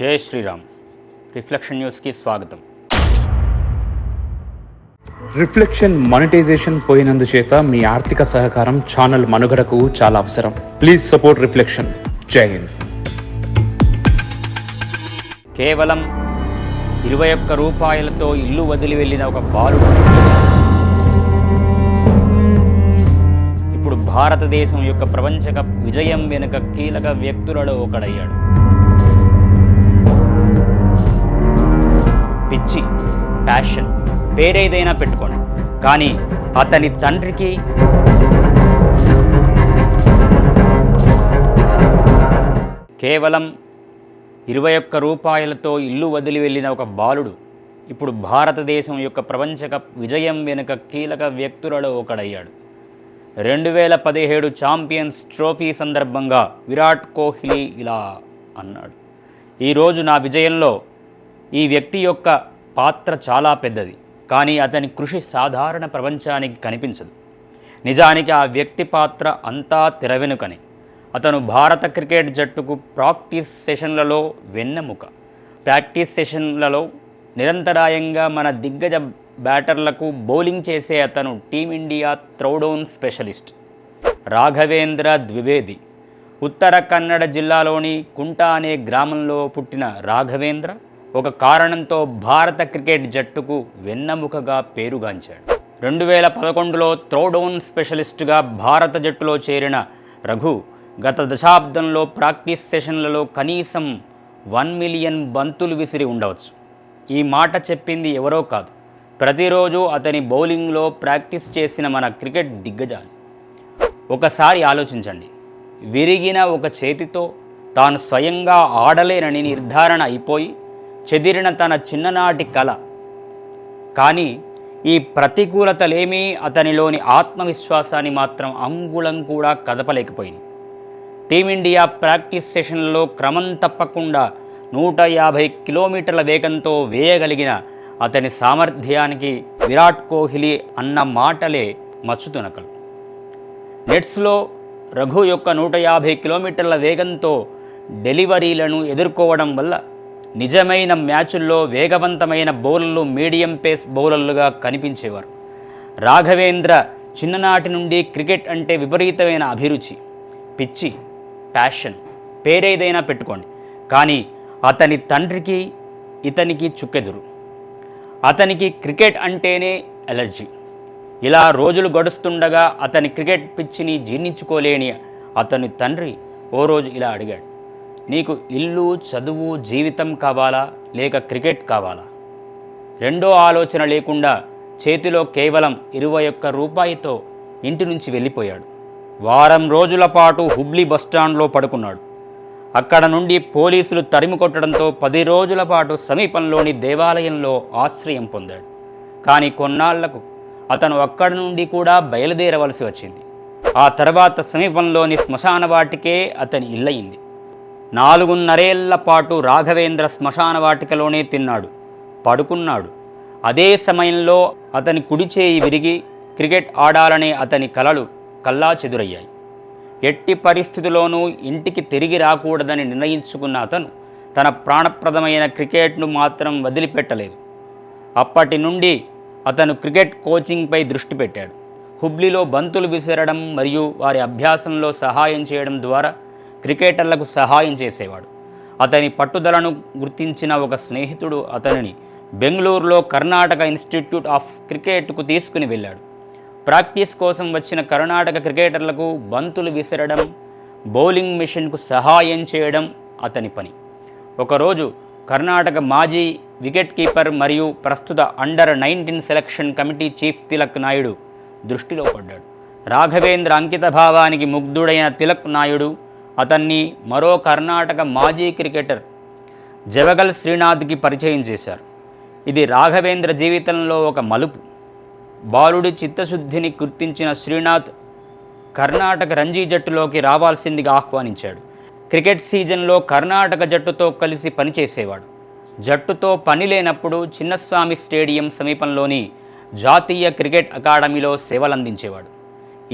జై శ్రీరామ్. రిఫ్లెక్షన్ న్యూస్కి స్వాగతం. రిఫ్లెక్షన్ మానిటైజేషన్ పోయినందుచేత మీ ఆర్థిక సహకారం ఛానల్ మనుగడకు చాలా అవసరం. Please support reflection. జై హింద్. కేవలం ఇరవై ఒక్క రూపాయలతో ఇల్లు వదిలి వెళ్ళిన ఒక బాలుడు. ఇప్పుడు భారతదేశం యొక్క ప్రపంచ విజయం వెనుక కీలక వ్యక్తులలో ఒకడయ్యాడు. పిచ్చి ప్యాషన్ పేరేదైనా పెట్టుకోండి. కానీ అతని తండ్రికి కేవలం ఇరవై ఒక్క రూపాయలతో ఇల్లు వదిలి వెళ్ళిన ఒక బాలుడు ఇప్పుడు భారతదేశం యొక్క ప్రపంచ కప్ విజయం వెనుక కీలక వ్యక్తులలో ఒకడయ్యాడు. రెండు వేల పదిహేడు ఛాంపియన్స్ ట్రోఫీ సందర్భంగా విరాట్ కోహ్లీ ఇలా అన్నాడు. ఈరోజు నా విజయంలో ఈ వ్యక్తి యొక్క పాత్ర చాలా పెద్దది కానీ అతని కృషి సాధారణ ప్రపంచానికి కనిపించదు. నిజానికి ఆ వ్యక్తి పాత్ర అంతా తెరవెనుకని. అతను భారత క్రికెట్ జట్టుకు ప్రాక్టీస్ సెషన్లలో వెన్నెముక. ప్రాక్టీస్ సెషన్లలో నిరంతరాయంగా మన దిగ్గజ బ్యాటర్లకు బౌలింగ్ చేసే అతను team India throwdown specialist. Raghavendra Dwivedi. Uttara Kannada జిల్లాలోని కుంట అనే గ్రామంలో పుట్టిన రాఘవేంద్ర ఒక కారణంతో భారత క్రికెట్ జట్టుకు వెన్నెముకగా పేరుగాంచాడు. రెండు వేల పదకొండులో త్రోడౌన్ స్పెషలిస్టుగా భారత జట్టులో చేరిన రఘు గత దశాబ్దంలో ప్రాక్టీస్ సెషన్లలో కనీసం వన్ మిలియన్ బంతులు విసిరి ఉండవచ్చు. ఈ మాట చెప్పింది ఎవరో కాదు. ప్రతిరోజు అతని బౌలింగ్లో ప్రాక్టీస్ చేసిన మన క్రికెట్ దిగ్గజాలు. ఒకసారి ఆలోచించండి. విరిగిన ఒక చేతితో తాను స్వయంగా ఆడలేనని నిర్ధారణ అయిపోయి చెదిరిన తన చిన్ననాటి కళ కానీ ఈ ప్రతికూలతలేమీ అతనిలోని ఆత్మవిశ్వాసాన్ని మాత్రం అంగుళం కూడా కదపలేకపోయింది. టీమిండియా ప్రాక్టీస్ సెషన్లలో క్రమం తప్పకుండా నూట యాభై కిలోమీటర్ల వేగంతో వేయగలిగిన అతని సామర్థ్యానికి విరాట్ కోహ్లీ అన్న మాటలే మచ్చుతునకలు. నెట్స్లో రఘు యొక్క నూట యాభై కిలోమీటర్ల వేగంతో డెలివరీలను ఎదుర్కోవడం వల్ల నిజమైన మ్యాచుల్లో వేగవంతమైన బౌలర్లు మీడియం పేస్ బౌలర్లుగా కనిపించేవారు. రాఘవేంద్ర చిన్ననాటి నుండి క్రికెట్ అంటే విపరీతమైన అభిరుచి పిచ్చి ప్యాషన్ పేరేదైనా పెట్టుకోండి. కానీ అతని తండ్రికి ఇతనికి చుక్కెదురు. అతనికి క్రికెట్ అంటేనే ఎలర్జీ. ఇలా రోజులు గడుస్తుండగా అతని క్రికెట్ పిచ్చిని జీర్ణించుకోలేని అతని తండ్రి ఓ రోజు ఇలా అడిగాడు. నీకు ఇల్లు చదువు జీవితం కావాలా? లేక క్రికెట్ కావాలా? రెండో ఆలోచన లేకుండా చేతిలో కేవలం ఇరవై ఒక్క రూపాయితో ఇంటి నుంచి వెళ్ళిపోయాడు. వారం రోజుల పాటు హుబ్లీ బస్టాండ్లో పడుకున్నాడు. అక్కడ నుండి పోలీసులు తరిమి కొట్టడంతో పది రోజుల పాటు సమీపంలోని దేవాలయంలో ఆశ్రయం పొందాడు. కానీ కొన్నాళ్ళకు అతను అక్కడి నుండి కూడా బయలుదేరవలసి వచ్చింది. ఆ తర్వాత సమీపంలోని శ్మశాన వాటికే అతని ఇల్లయింది. నాలుగున్నరేళ్ళ పాటు రాఘవేంద్ర శ్మశాన వాటికలోనే తిన్నాడు. పడుకున్నాడు. అదే సమయంలో అతని కుడి చేయి విరిగి క్రికెట్ ఆడాలనే అతని కలలు కల్లా చెదురయ్యాయి. ఎట్టి పరిస్థితిలోనూ ఇంటికి తిరిగి రాకూడదని నిర్ణయించుకున్న అతను తన ప్రాణప్రదమైన క్రికెట్ను మాత్రం వదిలిపెట్టలేదు. అప్పటి నుండి అతను క్రికెట్ కోచింగ్పై దృష్టి పెట్టాడు. హుబ్లీలో బంతులు విసిరడం మరియు వారి అభ్యాసంలో సహాయం చేయడం ద్వారా క్రికెటర్లకు సహాయం చేసేవాడు. అతని పట్టుదలను గుర్తించిన ఒక స్నేహితుడు అతనిని బెంగళూరులో కర్ణాటక ఇన్స్టిట్యూట్ ఆఫ్ క్రికెట్కు తీసుకుని వెళ్ళాడు. ప్రాక్టీస్ కోసం వచ్చిన కర్ణాటక క్రికెటర్లకు బంతులు విసరడం బౌలింగ్ మిషన్కు సహాయం చేయడం అతని పని. ఒకరోజు కర్ణాటక మాజీ వికెట్ కీపర్ మరియు ప్రస్తుత under nineteen selection committee chief Tilak Naidu దృష్టిలో పడ్డాడు. రాఘవేంద్ర అంకిత భావానికి ముగ్ధుడైన తిలక్ నాయుడు అతన్ని మరో కర్ణాటక మాజీ క్రికెటర్ జవగల్ శ్రీనాథ్కి పరిచయం చేశారు. ఇది రాఘవేంద్ర జీవితంలో ఒక మలుపు. బాలుడి చిత్తశుద్ధిని గుర్తించిన శ్రీనాథ్ కర్ణాటక రంజీ జట్టులోకి రావాల్సిందిగా ఆహ్వానించాడు. క్రికెట్ సీజన్లో కర్ణాటక జట్టుతో కలిసి పనిచేసేవాడు. జట్టుతో పని లేనప్పుడు చిన్నస్వామి స్టేడియం సమీపంలోని జాతీయ క్రికెట్ అకాడమీలో సేవలందించేవాడు.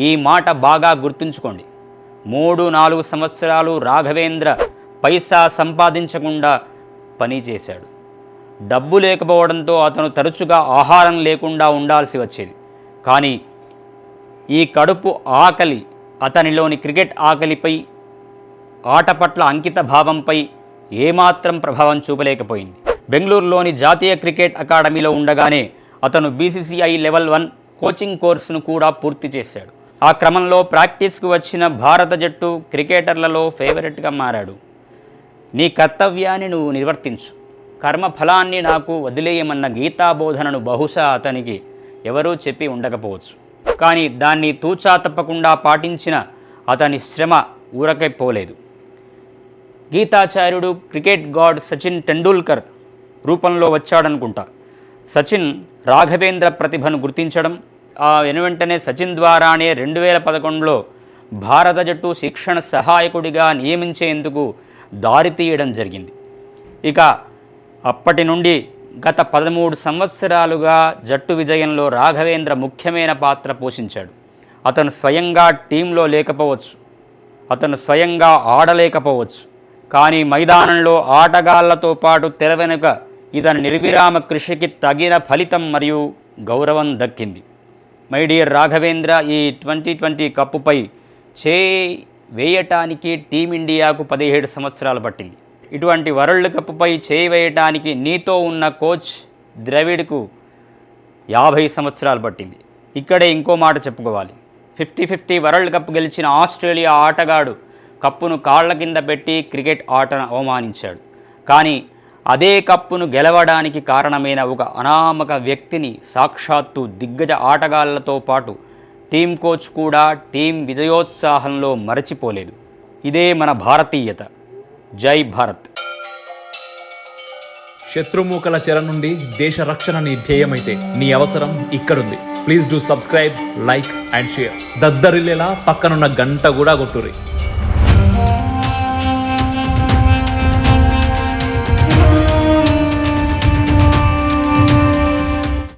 ఈ మాట బాగా గుర్తుంచుకోండి. మూడు నాలుగు సంవత్సరాలు రాఘవేంద్ర పైసా సంపాదించకుండా పని చేశాడు. డబ్బు లేకపోవడంతో అతను తరచుగా ఆహారం లేకుండా ఉండాల్సి వచ్చేది. కానీ ఈ కడుపు ఆకలి అతనిలోని క్రికెట్ ఆకలిపై ఆట పట్ల అంకిత భావంపై ఏమాత్రం ప్రభావం చూపలేకపోయింది. బెంగళూరులోని జాతీయ క్రికెట్ అకాడమీలో ఉండగానే అతను బీసీసీఐ లెవెల్ వన్ కోచింగ్ కోర్సును కూడా పూర్తి చేశాడు. ఆ క్రమంలో ప్రాక్టీస్కు వచ్చిన భారత జట్టు క్రికెటర్లలో ఫేవరెట్గా మారాడు. నీ కర్తవ్యాన్ని నువ్వు నిర్వర్తించు. కర్మ ఫలాన్ని నాకు వదిలేయమన్న గీతాబోధనను బహుశా అతనికి ఎవరూ చెప్పి ఉండకపోవచ్చు. కానీ దాన్ని తూచా తప్పకుండా పాటించిన అతని శ్రమ ఊరకై పోలేదు. గీతాచార్యుడు క్రికెట్ గాడ్ సచిన్ టెండూల్కర్ రూపంలో వచ్చాడనుకుంటా. సచిన్ రాఘవేంద్ర ప్రతిభను గుర్తించడం ఆ వెనువెంటనే సచిన్ ద్వారానే రెండు వేల పదకొండులో భారత జట్టు శిక్షణ సహాయకుడిగా నియమించేందుకు దారితీయడం జరిగింది. ఇక అప్పటి నుండి గత పదమూడు సంవత్సరాలుగా జట్టు విజయంలో రాఘవేంద్ర ముఖ్యమైన పాత్ర పోషించాడు. అతను స్వయంగా టీంలో లేకపోవచ్చు అతను స్వయంగా ఆడలేకపోవచ్చు కానీ మైదానంలో ఆటగాళ్ళతో పాటు తెర వెనుక ఇతని నిర్విరామ కృషికి తగిన ఫలితం మరియు గౌరవం దక్కింది. మై డియర్ రాఘవేంద్ర ఈ ట్వంటీ ట్వంటీ కప్పుపై చే వేయటానికి టీమిండియాకు పదిహేడు సంవత్సరాలు పట్టింది. ఇటువంటి వరల్డ్ కప్పుపై చేయి వేయటానికి నీతో ఉన్న కోచ్ ద్రవిడ్కు యాభై సంవత్సరాలు పట్టింది. ఇక్కడే ఇంకో మాట చెప్పుకోవాలి. ఫిఫ్టీ ఫిఫ్టీ వరల్డ్ కప్ గెలిచిన ఆస్ట్రేలియా ఆటగాడు కప్పును కాళ్ళ కింద పెట్టి క్రికెట్ ఆటను అవమానించాడు. కానీ అదే కప్పును గెలవడానికి కారణమైన ఒక అనామక వ్యక్తిని సాక్షాత్తు దిగ్గజ ఆటగాళ్ళతో పాటు టీం కోచ్ కూడా టీం విజయోత్సాహంలో మరచిపోలేదు. ఇదే మన భారతీయత. జై భారత్. శత్రుమూకల చెర నుండి దేశ రక్షణ నీ ధ్యేయమైతే నీ అవసరం ఇక్కడుంది. Please do subscribe like and share. దద్దరిల్లేలా పక్కనున్న గంట కూడా కొట్టురి